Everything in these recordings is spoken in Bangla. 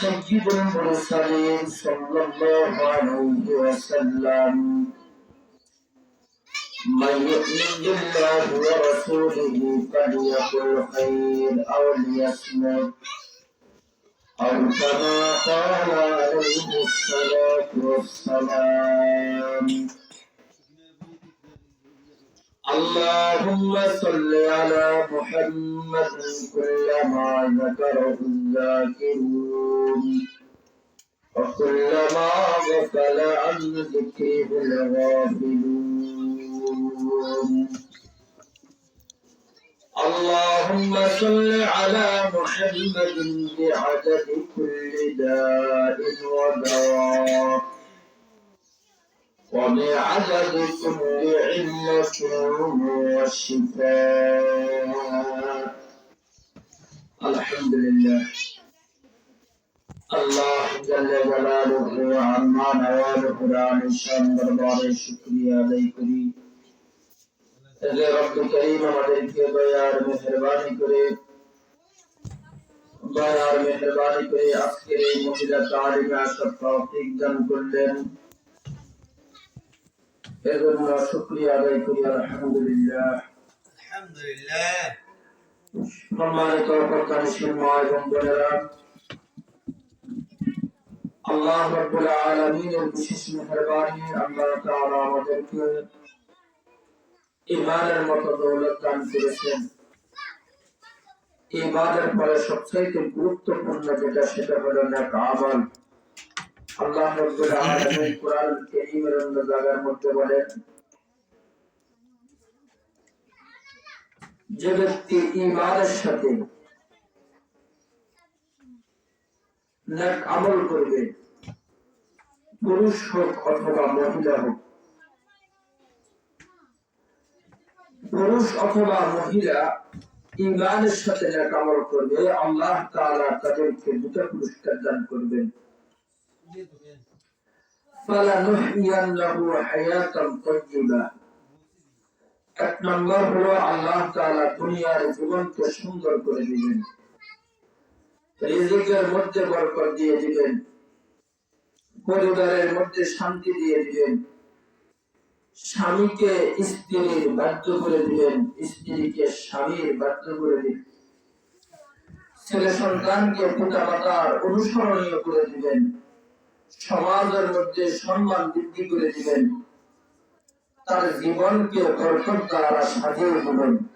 سيد المرسلين صلى الله عليه وسلم من يؤمن بالله ورسوله فليقل خير أو ليصمت أو كما قال عليه الصلاة والسلام اللهم صل على محمد كلما ذكره. الذاكرون وكلما غفل عن ذكره الغافلون. اللهم صل على محمد بعدد كل داء ودواء. وبعدد كل علة والشفاء الحمد لله. الله جل جلاله وعما نوال قرآن شان دربار শুকরিয়া আদায় করি যে রব্বুল করিম আমাদেরকে দয়ার মেহেরবানি করে দয়ার মেহেরবানি করে আজকের এই মহিলা তালিমে আসার তৌফিক দান করলেন এজন্য শুকরিয়া আদায় করি আলহামদুলিল্লাহ আলহামদুলিল্লাহ সম্মানিত প্রত্যাশী মা এবং বোনেরা আল্লাহ রব্বুল আলামিনের বিশেষ মেহেরবানি আল্লাহ তাআলা আমাদেরকে দৌলত দান করেছেন। পরে গুরুত্বপূর্ণ যেটা, সেটা হলো নেক আমল। আল্লাহ আলামিন কোরআন কারীমের অন্য জায়গার মধ্যে বলেন, যে ব্যক্তি ইমানের সাথে নেক আমল করবে পুরুষ হোক অথবা মহিলা হোক পুরুষ অথবা মহিলা ইমানের সাথে নেক আমল করবে আল্লাহ তাআলা তাদেরকে দুটো পুরস্কার দান করবেন فَلَنُحْيِيَنَّهُ حَيَاةً طَيِّبَةً এক নম্বর হলো আল্লাহ তাআলা দুনিয়ার জীবনকে সুন্দর করে দিবেন রিজিকের মধ্যে বরকত দিয়ে দিবেন। পরিবারের মধ্যে শান্তি দিয়ে দিবেন। স্বামীকে স্ত্রীর বাধ্য করে দিবেন। স্ত্রীকে স্বামীর বাধ্য করে দিবেন। ছেলে সন্তানকে পিতা মাতার অনুসরণীয় করে দিবেন। সমাজের মধ্যে সম্মান বৃদ্ধি করে দিবেন। তার জীবনকে বরকত দ্বারা সাজিয়ে দিবেন।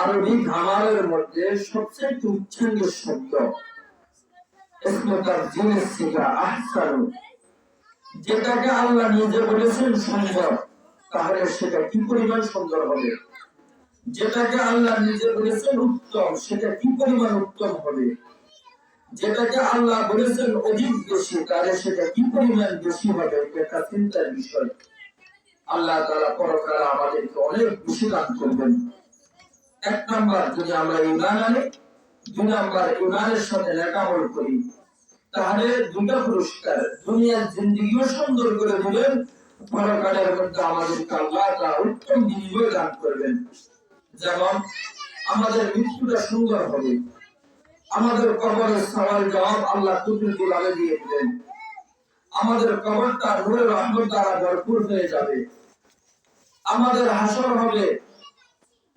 আরবি গ্রামারের মধ্যে সবচেয়ে উচ্চাঙ্গের শব্দ। যেটাকে আল্লাহ নিজে বলেছেন সুন্দর, তাহলে সেটা কি পরিমাণ সুন্দর হবে? যেটাকে আল্লাহ নিজে বলেছেন উত্তম, সেটা কি পরিমাণ উত্তম হবে? যেটাকে আল্লাহ বলেছেন অধিক বেশি, তাহলে সেটা কি পরিমাণ বেশি হবে? এটা চিন্তার বিষয়। আল্লাহ তাআলা পরকালে আমাদেরকে অনেক বেশি দান করবেন। এক নাম্বার যদি আমরা ইমান আনি, দুই নাম্বার ইমানের সাথে লেখাপড় করি, তাহলে দুটা পুরস্কার, দুনিয়ার জিন্দিগিও সুন্দর করে দিবেন পরকালের মধ্যে আমাদেরকে আল্লাহ তাআলা উত্তম বিনিময় দান করবেন। যেমন, আমাদের মৃত্যুটা সুন্দর হবে। আমাদের কবরের সওয়াল জবাব আল্লাহ কুদরতি ভাবে দিয়ে দিলেন আমাদের কবরটা নূরের রহমত দ্বারা ভরপুর হয়ে যাবে। আমাদের হাসর হবে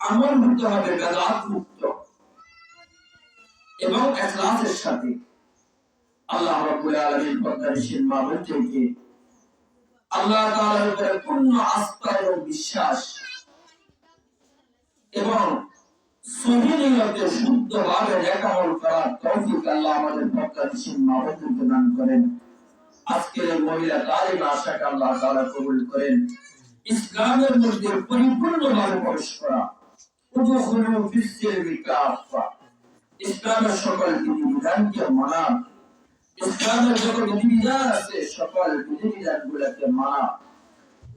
আমল হতে হবে বেদাত মুক্ত। এবং এখলাসের সাথে আল্লাহ রাব্বুল আলামিন পদ্মারিসের মাবুদ থেকে আল্লাহ তাআলার উপরে পূর্ণ আস্থা এবং বিশ্বাস এবং সহিনিয়তে শুদ্ধভাবে নেকামল করার তৌফিক আল্লাহ আমাদের পদ্মারিসের মাবুদকে দান করেন। আজকের মহিলা তালিম আশাকে আল্লাহ তাআলা কবুল করেন। ইসলামের মধ্যে পরিপূর্ণভাবে প্রবেশ করা উদখুলু ফিস-সিলমি কাফা ইসলামের সকল বিধিবিধানকে মানা ইসলামের যত বিধিবিধান আছে, সকল বিধিবিধান গুলাকে মানা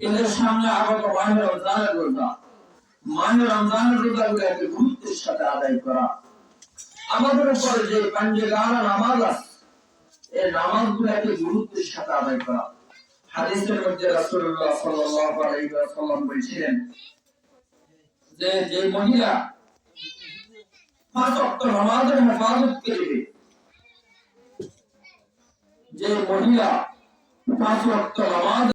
এদের সামনে আগত মাহে রমজানের রোজা। মাহে রমজানের রোজা গুলাকে গুরুত্বের সাথে আদায় করা। আমাদের উপর যে পাঞ্জেগানা নামাজ আছে, এই নামাজ গুলাকে গুরুত্বের সাথে আদায় করা। হাদিসের মধ্যে রাসূলুল্লাহ সাল্লাল্লাহু আলাইহি ওয়াসাল্লাম বলেছিলেন যে যে মহিলা পাঁচ ওয়াক্ত নামাজের হেফাজত করবে যে মহিলা পাঁচ ওয়াক্ত নামাজ